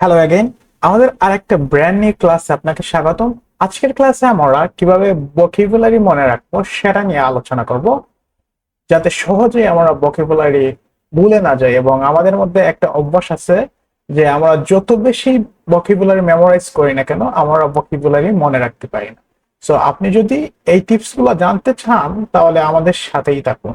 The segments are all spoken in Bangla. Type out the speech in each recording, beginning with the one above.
হ্যালো অ্যাগেন আমাদের আরেকটা ব্র্যান্ড নিউ ক্লাসে আপনাকে স্বাগতম। আজকের ক্লাসে আমরা কীভাবে ভোকাবুলারি মনে রাখব সেটা নিয়ে আলোচনা করব। যাতে সহজেই আমরা ভোকাবুলারি ভুলে না যাই এবং আমাদের মধ্যে একটা অভ্যাস আছে যে আমরা যত বেশি ভোকাবুলারি মেমোরাইজ করি না কেন, আমরা ভোকাবুলারি মনে রাখতে পারি না। সো আপনি যদি এই টিপসগুলো জানতে চান, তাহলে আমাদের সাথেই থাকুন।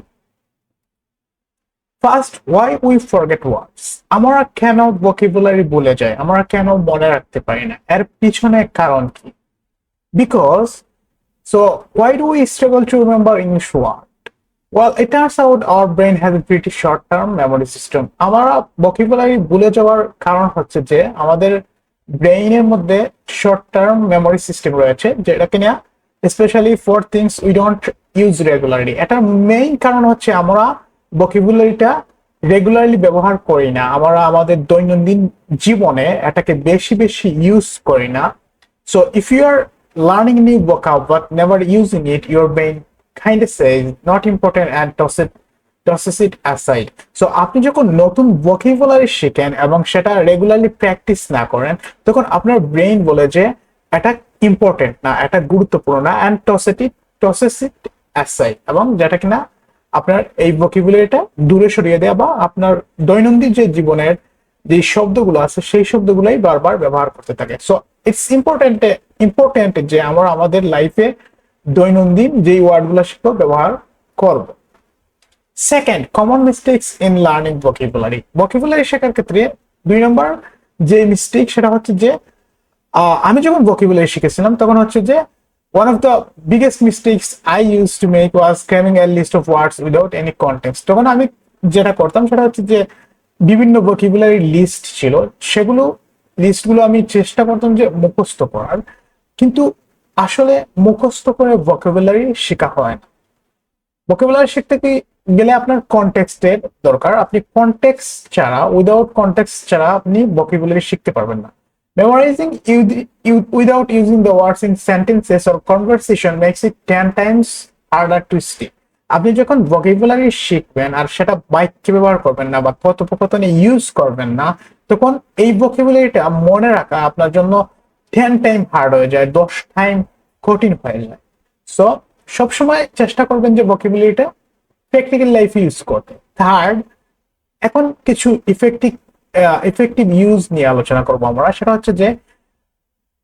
First why we forget words আমরা কেন ভোকাবুলারি ভুলে যাই? আমরা কেন মনে রাখতে পারি না? এর পিছনে কারণ কি? Because so why do we struggle to remember English word it turns out our brain has a pretty short term memory system আমরা ভোকাবুলারি ভুলে যাওয়ার কারণ হচ্ছে যে, আমাদের ব্রেইনের মধ্যে শর্ট টার্ম মেমোরি সিস্টেম রয়েছে, যেটা কিনা specially for things we don't use regularly এটার মেইন কারণ হচ্ছে আমরা ভোকাবুলারিটা রেগুলারলি ব্যবহার করি না। আমরা আমাদের দৈনন্দিন জীবনে এটাকে বেশি বেশি ইউজ করি না। So if you are learning new but never using it, your brain kind of says not important and toss it, tosses it aside. So আপনি যখন নতুন ভোকাবুলারি শিখেন এবং সেটা রেগুলারলি প্র্যাকটিস না করেন, তখন আপনার ব্রেইন বলে যে এটা ইম্পর্টেন্ট না, এটা গুরুত্বপূর্ণ না and টসেট it tosses it aside এবং যেটা কিনা আপনার এই ভোকাবুলারিটা দূরে সরিয়ে দেওয়া বা আপনার দৈনন্দিন যে জীবনের যে শব্দগুলো আছে, সেই শব্দগুলোই বারবার ব্যবহার করতে থাকে। সো ইটস ইম্পর্টেন্ট ইম্পর্টেন্ট যে আমরা আমাদের লাইফে দৈনন্দিন যেই ওয়ার্ডগুলো শিখব, ব্যবহার করব। Second common mistakes in learning vocabulary vocabulary শেখার ক্ষেত্রে দুই নম্বর যে মিস্টেক সেটা হচ্ছে যে আমি যখন ভোকাবুলারি শিখেছিলাম, তখন হচ্ছে যে one of the biggest mistakes I used to make was cramming a list of words without any context. তখন আমি যেটা করতাম সেটা হচ্ছে যে বিভিন্ন ভোকাবুলারি লিস্ট ছিল, সেগুলো লিস্টগুলো আমি চেষ্টা করতাম যে মুখস্থ করার। কিন্তু আসলে মুখস্থ করে ভোকাবুলারি শেখা হয় না। ভোকাবুলারি শিখতে কি গেলে আপনার কনটেক্সটের দরকার। আপনি কনটেক্সট ছাড়া উইদাউট কনটেক্সট ছাড়া আপনি ভোকাবুলারি শিখতে পারবেন না। Memorizing without using the words in sentences or conversation makes it 10 times harder to stick. আপনি যখন ভোকাবুলারি শিখবেন আর সেটা বাক্যে ব্যবহার করবেন না বা কথোপকথনে ইউজ করবেন না, তখন এই ভোকাবুলারিটা মনে রাখা আপনার জন্য টেন টাইম হার্ড হয়ে যায়, দশ টাইম কঠিন হয়ে যায় সো সবসময় চেষ্টা করবেন যে ভোকাবুলারিটা প্র্যাকটিক্যাল লাইফে ইউজ করতে থার্ড এখন কিছু ইফেক্টিভ ইফেক্টিভ ইউজ নিয়ে আলোচনা করব আমরা। সেটা হচ্ছে যে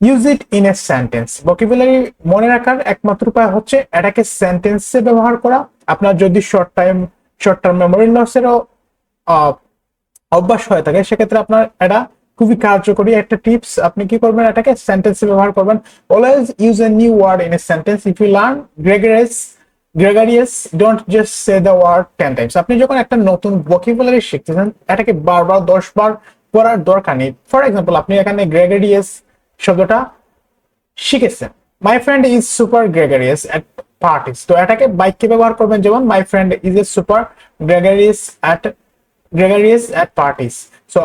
use it in a sentence vocabulary মনে রাখার একমাত্র উপায় হচ্ছে এটাকে সেন্টেন্সে ব্যবহার করা। আপনার যদি short time short term memory লসেরও অভ্যাস হয়ে থাকে, সেক্ষেত্রে আপনার এটা খুবই কার্যকরী একটা টিপস আপনি কি করবেন, এটাকে সেন্টেন্সে ব্যবহার করবেন। Always use a new word in a sentence if you learn gregarious gregarious don't just say the word ten times আপনি যখন একটা নতুন ভোকাবুলারি শিখতেছেন এটাকে বারবার দশ বার পড়ার দরকার নেই। ফর এক্সাম্পল আপনি এখানে গ্রেগারিয়াস শব্দটা শিখেছেন। My friend is super gregarious at parties তো এটাকে বাক্যে ব্যবহার করবেন, যেমন my friend is a super gregarious at gregarious at parties so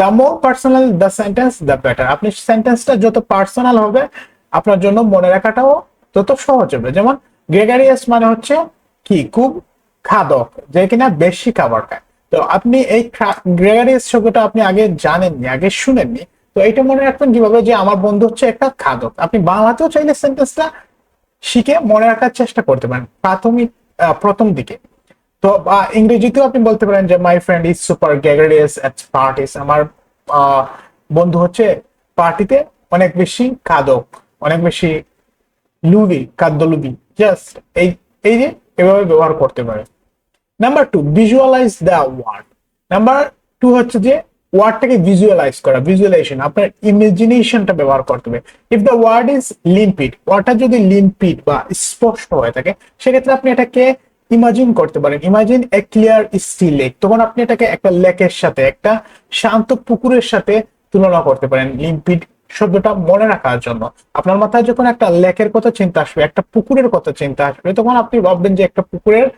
the more personal the sentence the better আপনি সেন্টেন্সটা যত পার্সোনাল হবে, আপনার জন্য মনে রাখাটাও তত সহজ হবে। যেমন গ্রেগারিয়াস মানে হচ্ছে কি? খুব খাদক, যে কিনা বেশি খাবার খায়। তো আপনি এই গ্রেগারিয়াস শব্দটা আপনি আগে জানেননি, আগে শুনেননি। তো এটা মনে রাখবেন কীভাবে যে আমার বন্ধু হচ্ছে একটা খাদক। আপনি বাংলাতেও চাইলে সেন্টেন্সটা শিখে মনে রাখার চেষ্টা করতে পারেন, প্রাথমিক প্রথম দিকে। তো ইংরেজিতেও আপনি বলতে পারেন যে my friend is super gregarious at parties আমার বন্ধু হচ্ছে পার্টিতে অনেক বেশি খাদক, অনেক বেশি লুবি, খাদ্য লুবি জাস্ট এই এই যে এভাবে ব্যবহার করতে পারে। Number two visualize the word number two হচ্ছে যে ওয়ার্ডটাকে ভিজুয়ালাইজ করা ভিজুয়ালাইজেশন আপনার ইমাজিনেশনটা ব্যবহার করতে হবে। If the word is limpid ওয়ার্ডটা যদি লিম্পিড বা স্পষ্ট হয়ে থাকে, সেক্ষেত্রে আপনি এটাকে ইমাজিন করতে পারেন। Imagine a clear still lake তখন আপনি এটাকে একটা লেকের সাথে, একটা শান্ত পুকুরের সাথে তুলনা করতে পারেন। লিম্পিড শব্দটা মনে রাখার জন্য। আপনার মাথায় যখন একটা লেকের কথা চিন্তা আসবে, একটা পুকুরের কথা চিন্তা আসবে, তখন আপনি ভাববেন যে একটা পুকুরের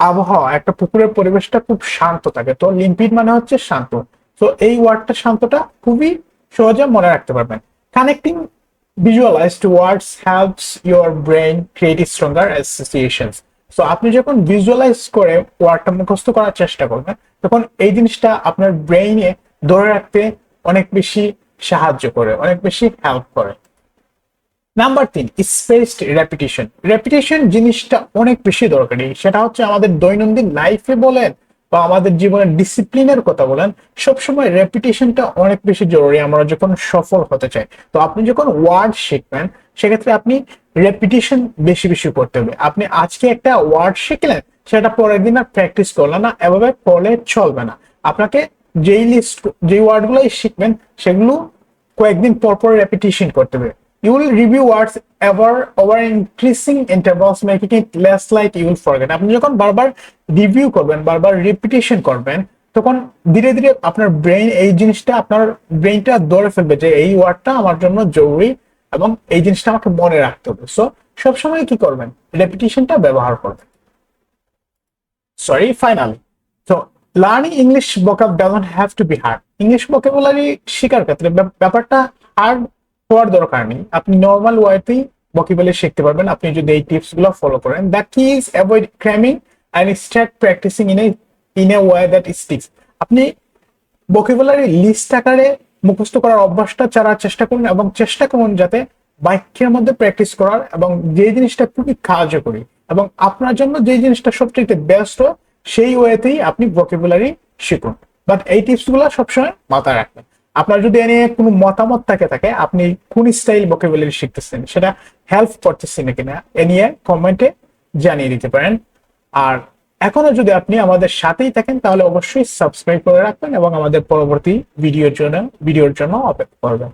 আবহাওয়া, একটা পুকুরের পরিবেশটা খুব শান্ত থাকে। তো লিম্পিড মানে হচ্ছে শান্ত। তো এই ওয়ার্ডটা শান্তটা খুবই সহজে মনে রাখতে পারবেন। Connecting visualize to words helps your brain create stronger associations. So আপনি যখন ভিজুয়ালাইজ করে ওয়ার্ডটা মুখস্থ করার চেষ্টা করবেন, তখন এই জিনিসটা আপনার ব্রেইনে ধরে রাখতে অনেক বেশি সাহায্য করে, অনেক বেশি হেল্প করে। নাম্বার তিন স্পেসড রেপিটেশন রেপিটেশন জিনিসটা অনেক বেশি দরকারি। সেটা হচ্ছে আমাদের দৈনন্দিন লাইফে বলেন বা আমাদের জীবনের ডিসিপ্লিনের কথা বলেন, সবসময় রেপিটেশনটা অনেক বেশি জরুরি আমরা যখন সফল হতে চাই। তো আপনি যখন ওয়ার্ড শিখবেন, সেক্ষেত্রে আপনি রেপিটেশন বেশি বেশি করতে হবে। আপনি আজকে একটা ওয়ার্ড শিখলেন, সেটা পরের দিন আর প্র্যাকটিস করলেন না, এভাবে পড়লে চলবে না। আপনাকে যেই লিস্ট যেই ওয়ার্ডগুলোই শিখবেন, সেগুলো কয়েকদিন পর পর রেপিটেশন করতে হবে। You will review words ever, over increasing intervals, making it less like you will আপনি যখন বারবার রিভিউ করবেন, বারবার রিপিটেশন করবেন, তখন ধীরে ধীরে আপনার ব্রেন এই জিনিসটা, আপনার ব্রেনটা ধরে ফেলবে যে এই ওয়ার্ডটা আমার জন্য জরুরি এবং এই জিনিসটা আমাকে মনে রাখতে হবে। সো সবসময় কি করবেন? রেপিটেশনটা ব্যবহার করবেন। সরি ফাইনাল তো learning English vocab doesn't have to be hard. English vocabulary শেখার ক্ষেত্রে ব্যাপারটা হার্ড হওয়ার দরকার নেই। আপনি নর্মাল ওয়েতেই vocabulary শিখতে পারবেন। আপনি যদি এই টিপসগুলো ফলো করেন the key is avoid cramming and start practicing in a in a way that sticks আপনি vocabulary লিস্ট আকারে মুখস্থ করার অভ্যাসটা চালার চেষ্টা করুন এবং চেষ্টা করুন যাতে বাক্যের মধ্যে প্র্যাকটিস করার এবং যে জিনিসটা খুবই কার্যকরী এবং আপনার জন্য যে জিনিসটা সবচেয়ে বেস্ট সেই ওয়েতেই আপনি ভোকেবুলারি শিখুন। বাট এই টিপসগুলো সবসময় মাথায় রাখবেন। আপনার যদি এ নিয়ে কোনো মতামত থাকে থাকে, আপনি কোন স্টাইল vocabulary শিখতেছেন, সেটা হেল্প করতেছেন কিনা এ নিয়ে কমেন্টে জানিয়ে দিতে পারেন। আর এখনও যদি আপনি আমাদের সাথেই থাকেন, তাহলে অবশ্যই সাবস্ক্রাইব করে রাখবেন এবং আমাদের পরবর্তী ভিডিওর জন্য ভিডিওর জন্য অপেক্ষা করবেন।